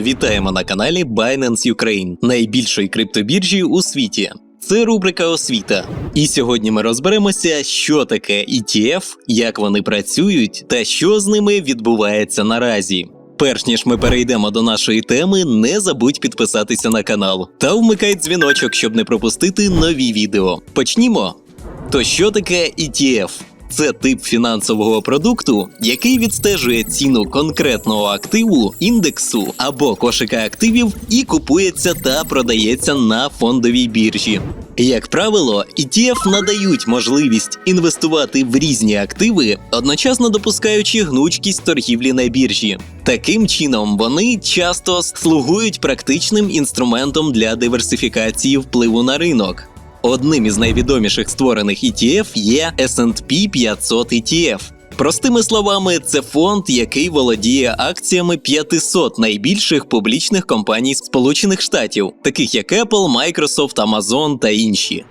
Вітаємо на каналі Binance Ukraine, найбільшої криптобіржі у світі. Це рубрика освіта. І сьогодні ми розберемося, що таке ETF, як вони працюють та що з ними відбувається наразі. Перш ніж ми перейдемо до нашої теми, не забудь підписатися на канал та вмикай дзвіночок, щоб не пропустити нові відео. Почнімо. То що таке ETF? Це тип фінансового продукту, який відстежує ціну конкретного активу, індексу або кошика активів і купується та продається на фондовій біржі. Як правило, ETF надають можливість інвестувати в різні активи, одночасно допускаючи гнучкість торгівлі на біржі. Таким чином, вони часто слугують практичним інструментом для диверсифікації впливу на ринок. Одним із найвідоміших створених ETF є S&P 500 ETF. Простими словами, це фонд, який володіє акціями 500 найбільших публічних компаній Сполучених Штатів, таких як Apple, Microsoft, Amazon та інші.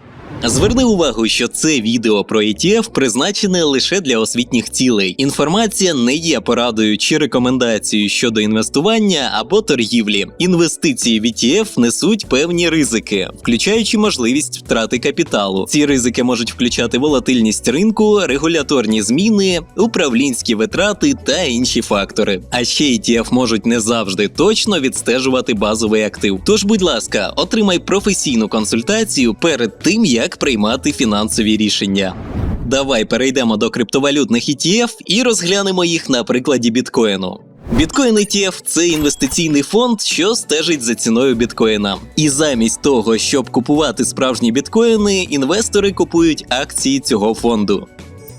Зверни увагу, що це відео про ETF призначене лише для освітніх цілей. Інформація не є порадою чи рекомендацією щодо інвестування або торгівлі. Інвестиції в ETF несуть певні ризики, включаючи можливість втрати капіталу. Ці ризики можуть включати волатильність ринку, регуляторні зміни, управлінські витрати та інші фактори. А ще ETF можуть не завжди точно відстежувати базовий актив. Тож, будь ласка, отримай професійну консультацію перед тим, як приймати фінансові рішення. Давай перейдемо до криптовалютних ETF і розглянемо їх на прикладі біткоїну. Біткоін ETF – це інвестиційний фонд, що стежить за ціною біткоїна. І замість того, щоб купувати справжні біткоїни, інвестори купують акції цього фонду.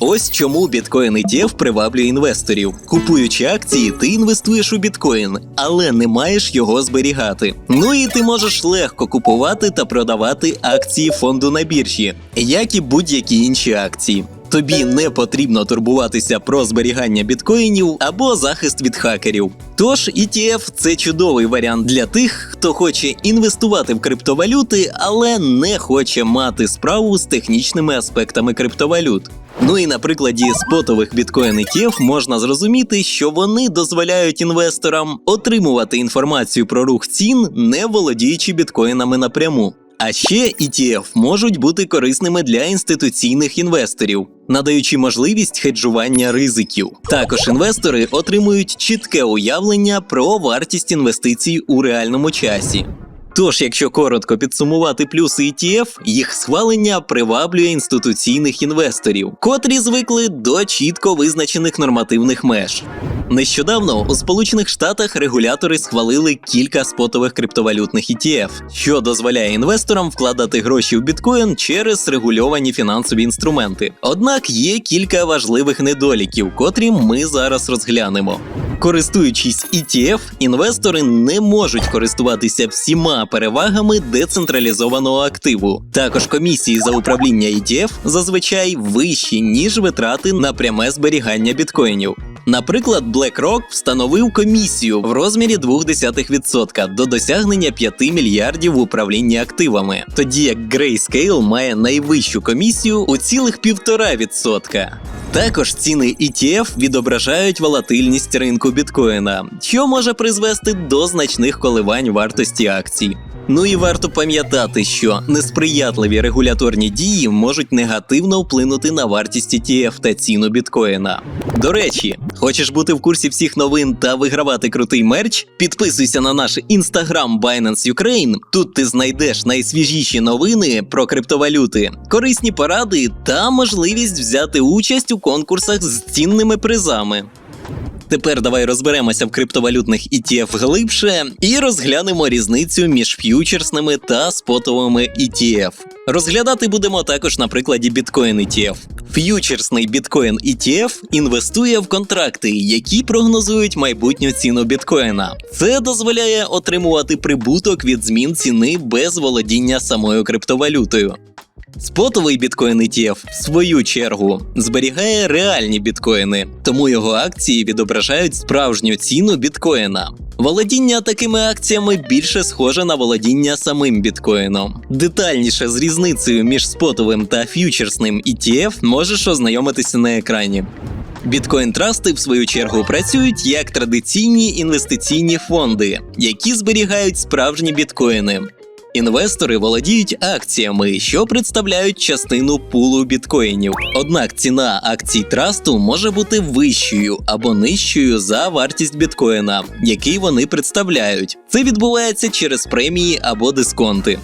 Ось чому біткоін ETF приваблює інвесторів. Купуючи акції, ти інвестуєш у біткоін, але не маєш його зберігати. Ну і ти можеш легко купувати та продавати акції фонду на біржі, як і будь-які інші акції. Тобі не потрібно турбуватися про зберігання біткоїнів або захист від хакерів. Тож ETF – це чудовий варіант для тих, хто хоче інвестувати в криптовалюти, але не хоче мати справу з технічними аспектами криптовалют. Ну і на прикладі спотових біткоін ETF можна зрозуміти, що вони дозволяють інвесторам отримувати інформацію про рух цін, не володіючи біткоїнами напряму. А ще ETF можуть бути корисними для інституційних інвесторів, надаючи можливість хеджування ризиків. Також інвестори отримують чітке уявлення про вартість інвестицій у реальному часі. Тож, якщо коротко підсумувати плюси ETF, їх схвалення приваблює інституційних інвесторів, котрі звикли до чітко визначених нормативних меж. Нещодавно у Сполучених Штатах регулятори схвалили кілька спотових криптовалютних ETF, що дозволяє інвесторам вкладати гроші в біткоін через регульовані фінансові інструменти. Однак є кілька важливих недоліків, котрі ми зараз розглянемо. Користуючись ETF, інвестори не можуть користуватися всіма перевагами децентралізованого активу. Також комісії за управління ETF зазвичай вищі ніж витрати на пряме зберігання біткоїнів. Наприклад, BlackRock встановив комісію в розмірі 0,2% до досягнення 5 мільярдів в управлінні активами, тоді як Grayscale має найвищу комісію у цілих 1,5%. Також ціни ETF відображають волатильність ринку біткоїна, що може призвести до значних коливань вартості акцій. Ну і варто пам'ятати, що несприятливі регуляторні дії можуть негативно вплинути на вартість ETF та ціну біткоїна. До речі, хочеш бути в курсі всіх новин та вигравати крутий мерч? Підписуйся на наш інстаграм Binance Ukraine. Тут ти знайдеш найсвіжіші новини про криптовалюти, корисні поради та можливість взяти участь у конкурсах з цінними призами. Тепер давай розберемося в криптовалютних ETF глибше і розглянемо різницю між ф'ючерсними та спотовими ETF. Розглядати будемо також на прикладі біткоін ETF. Ф'ючерсний біткоін ETF інвестує в контракти, які прогнозують майбутню ціну біткоїна. Це дозволяє отримувати прибуток від змін ціни без володіння самою криптовалютою. Спотовий біткоін ETF, в свою чергу, зберігає реальні біткоїни, тому його акції відображають справжню ціну біткоїна. Володіння такими акціями більше схоже на володіння самим біткоїном. Детальніше з різницею між спотовим та ф'ючерсним ETF можеш ознайомитися на екрані. Біткоін трасти, в свою чергу, працюють як традиційні інвестиційні фонди, які зберігають справжні біткоїни. Інвестори володіють акціями, що представляють частину пулу біткоїнів. Однак ціна акцій трасту може бути вищою або нижчою за вартість біткоїна, який вони представляють. Це відбувається через премії або дисконти.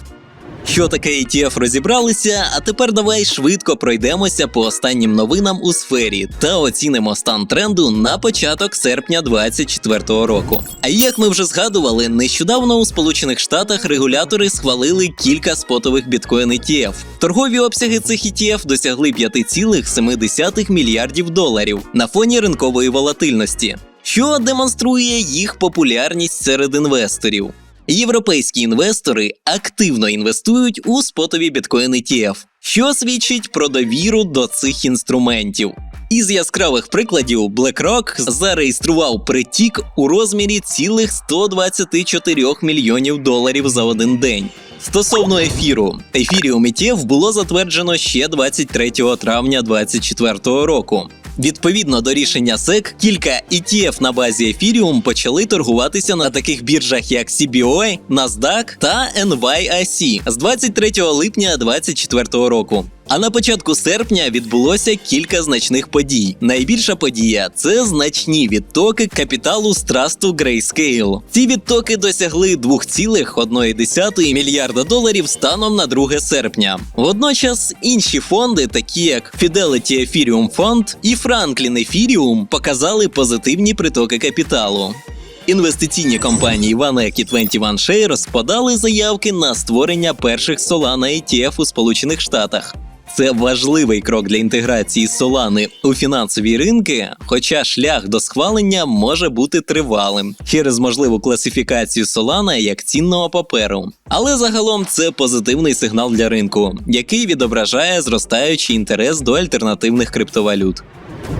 Що таке ETF розібралися, а тепер давай швидко пройдемося по останнім новинам у сфері та оцінимо стан тренду на початок серпня 2024 року. А як ми вже згадували, нещодавно у Сполучених Штатах регулятори схвалили кілька спотових біткоін ETF. Торгові обсяги цих ETF досягли 5,7 мільярдів доларів на фоні ринкової волатильності, що демонструє їх популярність серед інвесторів. Європейські інвестори активно інвестують у спотові біткоін ETF, що свідчить про довіру до цих інструментів. Із яскравих прикладів BlackRock зареєстрував притік у розмірі цілих 124 мільйонів доларів за один день. Стосовно ефіру, ефіріум ETF було затверджено ще 23 травня 2024 року. Відповідно до рішення SEC, кілька ETF на базі Ethereum почали торгуватися на таких біржах, як CBOE, NASDAQ та NYIC з 23 липня 2024 року. А на початку серпня відбулося кілька значних подій. Найбільша подія це значні відтоки капіталу з трасту Grayscale. Ці відтоки досягли 2,1 мільярда доларів станом на 2 серпня. Водночас інші фонди, такі як Fidelity Ethereum Fund і Franklin Ethereum, показали позитивні притоки капіталу. Інвестиційні компанії OneEck і 21 Shares подали заявки на створення перших Solana ETF у Сполучених Штатах. Це важливий крок для інтеграції Solana у фінансові ринки, хоча шлях до схвалення може бути тривалим через можливу класифікацію Solana як цінного паперу. Але загалом це позитивний сигнал для ринку, який відображає зростаючий інтерес до альтернативних криптовалют.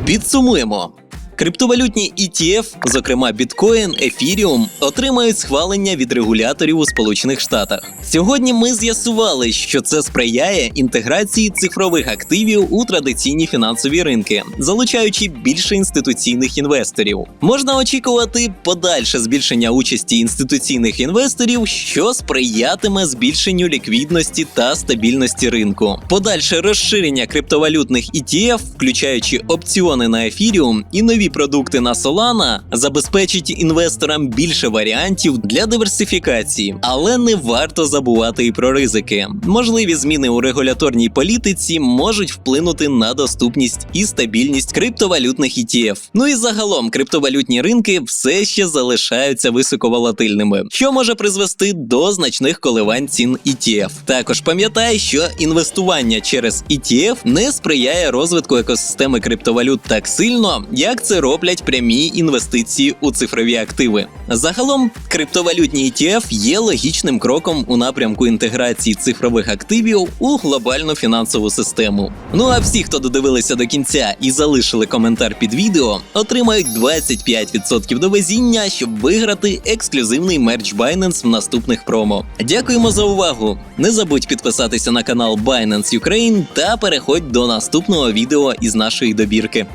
Підсумуємо. Криптовалютні ETF, зокрема біткоін, ефіріум, отримають схвалення від регуляторів у Сполучених Штатах. Сьогодні ми з'ясували, що це сприяє інтеграції цифрових активів у традиційні фінансові ринки, залучаючи більше інституційних інвесторів. Можна очікувати подальше збільшення участі інституційних інвесторів, що сприятиме збільшенню ліквідності та стабільності ринку. Подальше розширення криптовалютних ETF, включаючи опціони на ефіріум і нові продукти на Solana забезпечить інвесторам більше варіантів для диверсифікації, але не варто забувати і про ризики. Можливі зміни у регуляторній політиці можуть вплинути на доступність і стабільність криптовалютних ETF. Ну і загалом криптовалютні ринки все ще залишаються високоволатильними, що може призвести до значних коливань цін ETF. Також пам'ятай, що інвестування через ETF не сприяє розвитку екосистеми криптовалют так сильно, як це роблять прямі інвестиції у цифрові активи. Загалом, криптовалютні ETF є логічним кроком у напрямку інтеграції цифрових активів у глобальну фінансову систему. Ну а всі, хто додивилися до кінця і залишили коментар під відео, отримають 25% до везіння, щоб виграти ексклюзивний мерч Binance в наступних промо. Дякуємо за увагу! Не забудь підписатися на канал Binance Ukraine та переходь до наступного відео із нашої добірки.